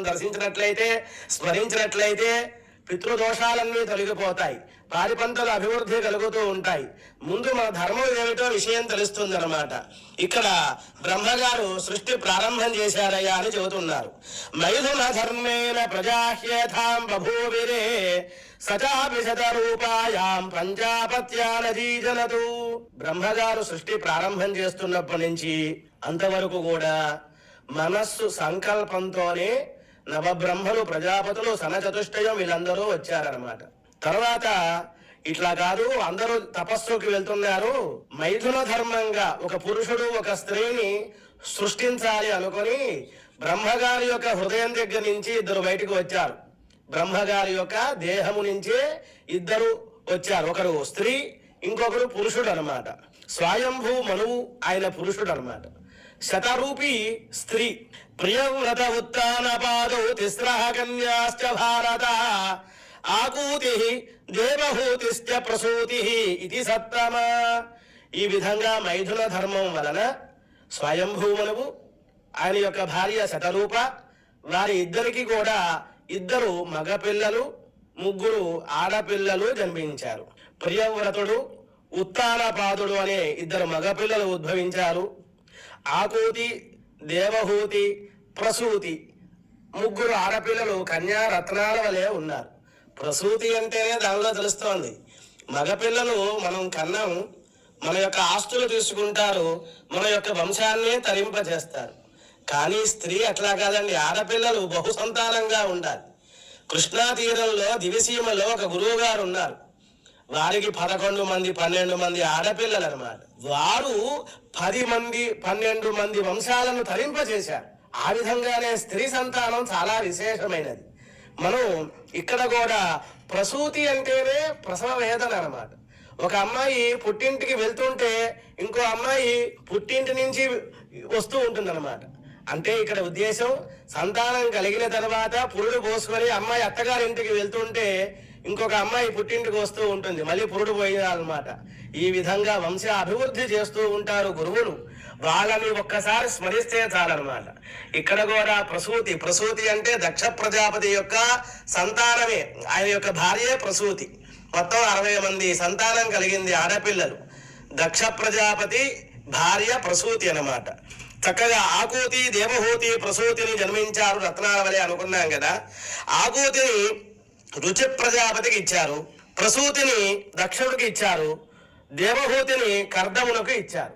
మనం దర్శించినట్లయితే స్మరించినట్లయితే పితృదోషాలన్నీ తొలగిపోతాయి. పాడి అభివృద్ధి కలుగుతూ ఉంటాయి. ముందు మన ధర్మం ఏమిటో విషయం తెలుస్తుంది అనమాట ఇక్కడ బ్రహ్మగారు సృష్టి ప్రారంభం చేశారయ్యా అని చెబుతున్నారు. మైథున ధర్మేణ ప్రజాహ్యేథాం బభూవిరే సచాపి రూపాయాం పంచాపత్యానజీజనతు బ్రహ్మగారు సృష్టి ప్రారంభం చేస్తున్నప్పటి నుంచి అంతవరకు కూడా మనస్సు సంకల్పంతోనే నవబ్రహ్మలు ప్రజాపతులు సనచతుష్టయం వీళ్ళందరూ వచ్చారనమాట తర్వాత ఇట్లా కాదు అందరూ తపస్సుకి వెళ్తున్నారు. మైథున ధర్మంగా ఒక పురుషుడు ఒక స్త్రీని సృష్టించాలి అనుకొని బ్రహ్మగారి యొక్క హృదయం దగ్గర నుంచి ఇద్దరు బయటకు వచ్చారు. బ్రహ్మగారి యొక్క దేహము నుంచే ఇద్దరు వచ్చారు. ఒకరు స్త్రీ ఇంకొకరు పురుషుడు అనమాట స్వయంభూ మనువు ఆయన పురుషుడు అనమాట శతరూపి స్త్రీ. ప్రియవ్రత ఉత్తాన పాదౌ తిస్రః కన్యాశ్చ భారత. ఆకూతి దేవహూతిశ్చ ప్రసూతి ఇది సత్తమ. ఈ విధంగా మైథున ధర్మం వలన స్వయంభూమనువు ఆయన యొక్క భార్య శతరూప వారి ఇద్దరికి కూడా ఇద్దరు మగపిల్లలు ముగ్గురు ఆడపిల్లలు జన్మించారు. ప్రియవ్రతుడు ఉత్తానపాదుడు అనే ఇద్దరు మగపిల్లలు ఉద్భవించారు. ఆకూతి దేవహూతి ప్రసూతి. ముగ్గురు ఆడపిల్లలు కన్యా రత్నాల వలె ఉన్నారు. ప్రసూతి అంటేనే దానిలో తెలుస్తోంది. మగపిల్లలు మనం కన్నాం మన యొక్క ఆస్తులు తీసుకుంటారు మన యొక్క వంశాన్ని తరింపజేస్తారు. కానీ స్త్రీ అట్లా కాదండి ఆడపిల్లలు బహు సంతానంగా ఉండాలి. కృష్ణా తీరంలో దివిసీమలో ఒక గురువు గారు ఉన్నారు. వారికి పదకొండు మంది పన్నెండు మంది ఆడపిల్లలు అనమాట వారు పది మంది పన్నెండు మంది వంశాలను తరింపజేశారు. ఆ విధంగానే స్త్రీ సంతానం చాలా విశేషమైనది. మనం ఇక్కడ కూడా ప్రసూతి అంటేనే ప్రసవ వేదన అనమాట ఒక అమ్మాయి పుట్టింటికి వెళ్తుంటే ఇంకో అమ్మాయి పుట్టింటి నుంచి వస్తూ ఉంటుంది అంటే ఇక్కడ ఉద్దేశం సంతానం కలిగిన తర్వాత పురుడు పోసుకొని అమ్మాయి అత్తగారింటికి వెళ్తుంటే ఇంకొక అమ్మాయి పుట్టింటికి వస్తూ ఉంటుంది మళ్ళీ పురుడు పోయాలన్నమాట ఈ విధంగా వంశ అభివృద్ధి చేస్తూ ఉంటారు గురువులు. వాళ్ళని ఒక్కసారి స్మరిస్తే చాలన్నమాట. ఇక్కడ కూడా ప్రసూతి ప్రసూతి అంటే దక్ష ప్రజాపతి యొక్క సంతానమే. ఆయన యొక్క భార్యే ప్రసూతి. మొత్తం అరవై మంది సంతానం కలిగింది ఆడపిల్లలు. దక్ష ప్రజాపతి భార్య ప్రసూతి అన్నమాట. చక్కగా ఆకూతి దేవహూతి ప్రసూతిని జన్మించారు రత్నాల వలె అనుకున్నాం కదా. ఆకూతిని రుచి ప్రజాపతికి ఇచ్చారు ప్రసూతిని దక్షుడికి ఇచ్చారు దేవహూతిని కర్దమునకు ఇచ్చారు.